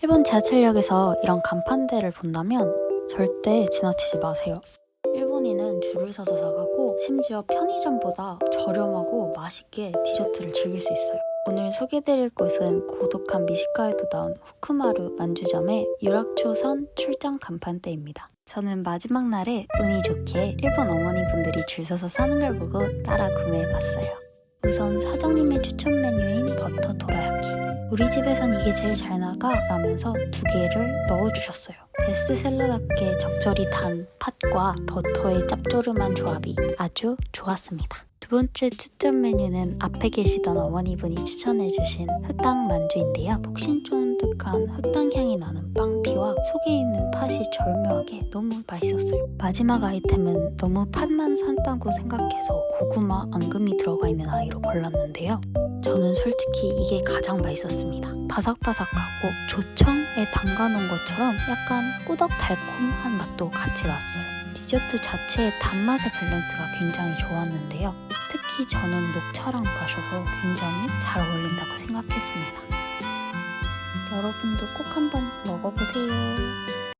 일본 지하철역에서 이런 간판대를 본다면 절대 지나치지 마세요. 일본인은 줄을 서서 사가고 심지어 편의점보다 저렴하고 맛있게 디저트를 즐길 수 있어요. 오늘 소개드릴 곳은 고독한 미식가에도 나온 후쿠마루 만주점의 유락초선 출장 간판대입니다. 저는 마지막 날에 운이 좋게 일본 어머니분들이 줄 서서 사는 걸 보고 따라 구매해봤어요. 버터 도라야키. 우리 집에선 이게 제일 잘 나가 라면서 두 개를 넣어주셨어요. 베스트셀러답게 적절히 단 팥과 버터의 짭조름한 조합이 아주 좋았습니다. 두 번째 추천 메뉴는 앞에 계시던 어머니분이 추천해주신 흑당 만주인데요. 폭신쫀득한 흑당 향이 나는 빵피와 속에 있는 팥이 절묘하게 너무 맛있었어요. 마지막 아이템은 너무 팥만 산다고 생각해서 고구마 앙금이 들어가 있는 아이로 골랐는데요. 저는 솔직히 이게 가장 맛있었습니다. 바삭바삭하고 조청에 담가놓은 것처럼 약간 꾸덕 달콤한 맛도 같이 났어요. 디저트 자체의 단맛의 밸런스가 굉장히 좋았는데요. 특히 저는 녹차랑 마셔서 굉장히 잘 어울린다고 생각했습니다. 여러분도 꼭 한번 먹어보세요.